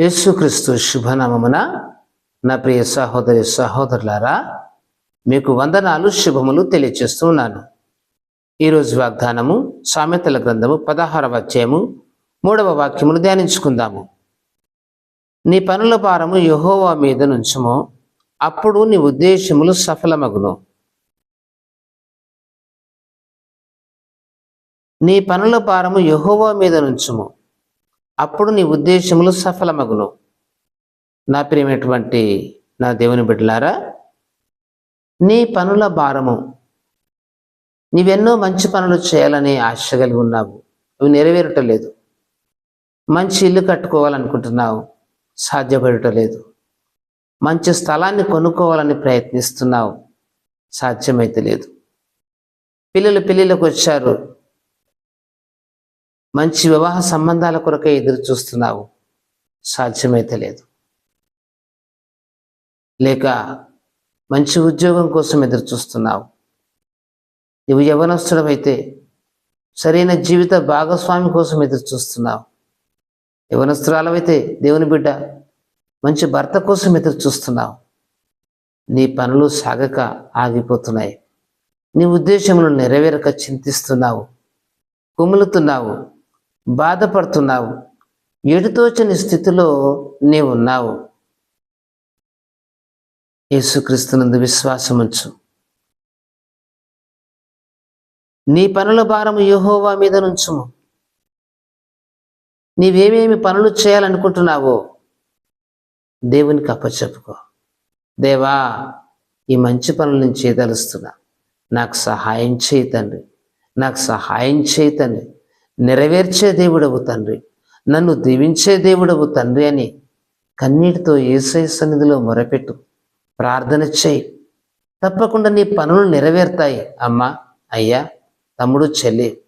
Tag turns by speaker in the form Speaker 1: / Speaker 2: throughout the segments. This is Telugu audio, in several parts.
Speaker 1: యేసుక్రీస్తు శుభనామమున నా ప్రియ సహోదరి సహోదరులారా మీకు వందనాలు శుభములు తెలియచేస్తున్నాను. ఈరోజు వాగ్దానము సామెతల గ్రంథము పదహారవ అధ్యాయము మూడవ వాక్యమును ధ్యానించుకుందాము. నీ పనుల భారము యహోవా మీద నుంచుము అప్పుడు నీ ఉద్దేశములు సఫలమగును. నీ పనుల భారము యహోవా మీద నుంచుము అప్పుడు నీ ఉద్దేశములు సఫలమగును. నా ప్రియమైనటువంటి నా దేవుని బిడ్డలారా నీ పనుల భారము నీవెన్నో మంచి పనులు చేయాలని ఆశ కలిగి ఉన్నావు. అవి నెరవేరటం లేదు. మంచి ఇల్లు కట్టుకోవాలనుకుంటున్నావు. సాధ్యపడటం లేదు. మంచి స్థలాన్ని కొనుక్కోవాలని ప్రయత్నిస్తున్నావు. సాధ్యమైతే లేదు. పిల్లలు పెళ్ళిళ్ళకి వచ్చారు. మంచి వివాహ సంబంధాల కొరకే ఎదురు చూస్తున్నావు. సాధ్యమైతే లేదు. లేక మంచి ఉద్యోగం కోసం ఎదురు చూస్తున్నావు. నువ్వు యవనస్తుడమైతే సరైన జీవిత భాగస్వామి కోసం ఎదురు చూస్తున్నావు. యవనస్తురాలవైతే దేవుని బిడ్డ మంచి భర్త కోసం ఎదురు చూస్తున్నావు. నీ పనులు సాగక ఆగిపోతున్నాయి. నీ ఉద్దేశములు నెరవేరక చింతిస్తున్నావు. కుములుతున్నావు. బాధపడుతున్నావు. ఎడుతోచని స్థితిలో నీవు ఉన్నావు యేసుక్రీస్తునందు విశ్వాసముంచు. నీ పనుల భారము యహోవా మీద నుంచుము నీవేమేమి పనులు చేయాలనుకుంటున్నావో దేవునికి అప్పచెప్పుకో. దేవా ఈ మంచి పనులు నేను చేయదలుస్తున్నా. నాకు సహాయం చేయి తండ్రి. నాకు సహాయం చేయి తండ్రి. నెరవేర్చే దేవుడవు తండ్రి. నన్ను దీవించే దేవుడవు తండ్రి అని కన్నీటితో ఏసై సన్నిధిలో మొరపెట్టు. ప్రార్థన చేయి. తప్పకుండా నీ పనులు నెరవేరుతాయి. అమ్మా అయ్యా తమ్ముడు చెల్లి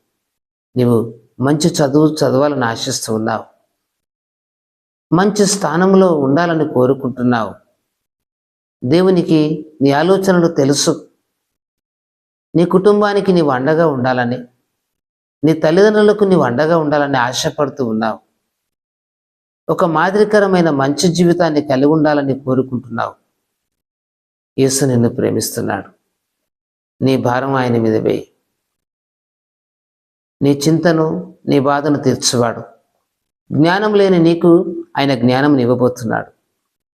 Speaker 1: నీవు మంచి చదువు చదవాలని ఆశిస్తూ ఉన్నావు. మంచి స్థానంలో ఉండాలని కోరుకుంటున్నావు. దేవునికి నీ ఆలోచనలు తెలుసు. నీ కుటుంబానికి నీవు అండగా ఉండాలని నీ తల్లిదండ్రులకు నీవు అండగా ఉండాలని ఆశపడుతూ ఉన్నావు. ఒక మాదిరికరమైన మంచి జీవితాన్ని కలిగి ఉండాలని కోరుకుంటున్నావు. యేసు నిన్ను ప్రేమిస్తున్నాడు. నీ భారం ఆయన మీద వేయి. నీ చింతను నీ బాధను తీర్చువాడు. జ్ఞానం లేని నీకు ఆయన జ్ఞానం ఇవ్వబోతున్నాడు.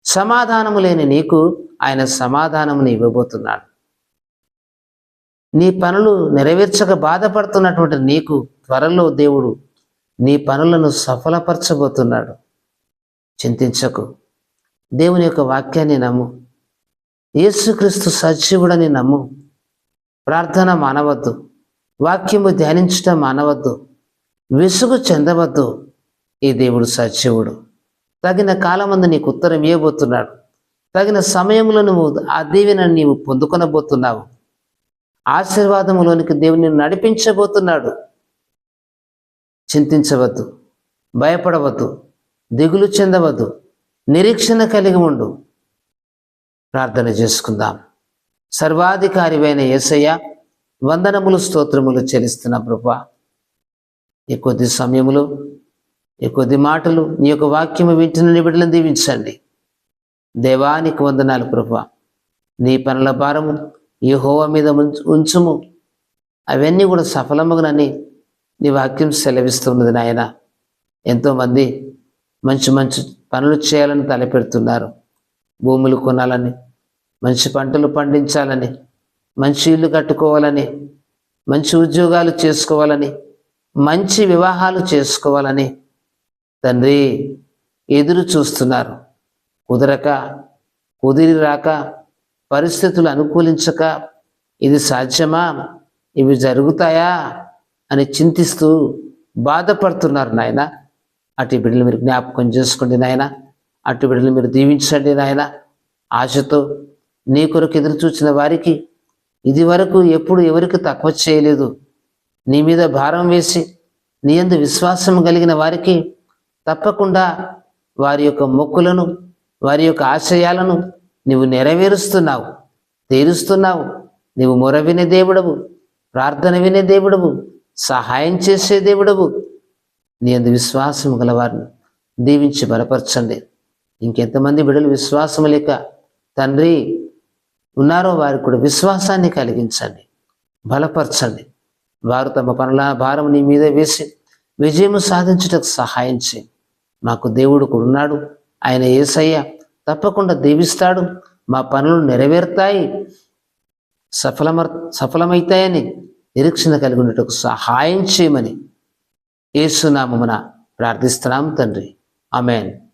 Speaker 1: సమాధానము లేని నీకు ఆయన సమాధానమును ఇవ్వబోతున్నాడు. నీ పనులు నెరవేర్చక బాధపడుతున్నటువంటి నీకు త్వరలో దేవుడు నీ పనులను సఫలపరచబోతున్నాడు. చింతించకు. దేవుని యొక్క వాక్యాన్ని నమ్ము. యేసుక్రీస్తు సజీవుడని నమ్ము. ప్రార్థన మానవద్దు. వాక్యము ధ్యానించటం మానవద్దు. విసుగు చెందవద్దు ఈ దేవుడు సజీవుడు. తగిన కాలమందు నీకు ఉత్తరం ఇవ్వబోతున్నాడు. తగిన సమయంలో నువ్వు ఆ దీవెన నీవు పొందుకొనబోతున్నావు. ఆశీర్వాదములోనికి దేవుని నడిపించబోతున్నాడు. చింతించవద్దు భయపడవద్దు దిగులు చెందవద్దు నిరీక్షణ కలిగి ఉండు. ప్రార్థన చేసుకుందాం. సర్వాధికారివైన యేసయ్య వందనములు స్తోత్రములు చెల్లిస్తున్న ప్రభా ఈ కొద్ది సమయములో ఈ కొద్ది మాటలు నీ యొక్క వాక్యము వింటున్న నిబిడలను దీవించండి. దేవానికి వందనాలు ప్రభా. నీ పనుల భారము ఈ హోవ మీద ఉంచు- ఉంచుము. అవన్నీ కూడా సఫలమగునని నీ వాక్యం సెలవిస్తున్నది నాయన. ఎంతోమంది మంచి మంచి పనులు చేయాలని తలపెడుతున్నారు. భూములు కొనాలని మంచి పంటలు పండించాలని మంచి ఇల్లు కట్టుకోవాలని మంచి ఉద్యోగాలు చేసుకోవాలని మంచి వివాహాలు చేసుకోవాలని తండ్రి ఎదురు చూస్తున్నారు. కుదరక కుదిరి రాక పరిస్థితులు అనుకూలించక ఇది సాధ్యమా? ఇవి జరుగుతాయా? అని చింతిస్తూ బాధపడుతున్నారు నాయన. అటు బిడ్డలు మీరు జ్ఞాపకం చేసుకోండి నాయన. అటు బిడ్డలు మీరు దీవించండి నాయన. ఆశతో నీ కొరకు ఎదురు చూసిన వారికి ఇది వరకు ఎప్పుడు ఎవరికి తక్కువ చేయలేదు. నీ మీద భారం వేసి నీ అందు విశ్వాసం కలిగిన వారికి తప్పకుండా వారి యొక్క మొక్కులను వారి యొక్క ఆశయాలను నువ్వు నెరవేరుస్తున్నావు తీరుస్తున్నావు. నీవు మొర వినే దేవుడవు ప్రార్థన వినే దేవుడవు సహాయం చేసే దేవుడవు. నీ అందు విశ్వాసం గలవారిని దీవించి బలపరచండి. ఇంకెంతమంది బిడలు విశ్వాసం లేక తండ్రి ఉన్నారో వారికి కూడా విశ్వాసాన్ని కలిగించండి బలపరచండి. వారు తమ పనుల భారం నీ మీద వేసి విజయము సాధించటకు సహాయం చేయి మాకు దేవుడు కూడా ఉన్నాడు. ఆయన ఏసయ్య తప్పకుండా దీవిస్తాడు. మా పనులు నెరవేరుతాయి. సఫలమ సఫలమవుతాయని నిరీక్షణ కలిగి ఉండేటకు సహాయం చేయమని ఏసునామమున ప్రార్థిస్తున్నాం తండ్రి. ఆమెన్.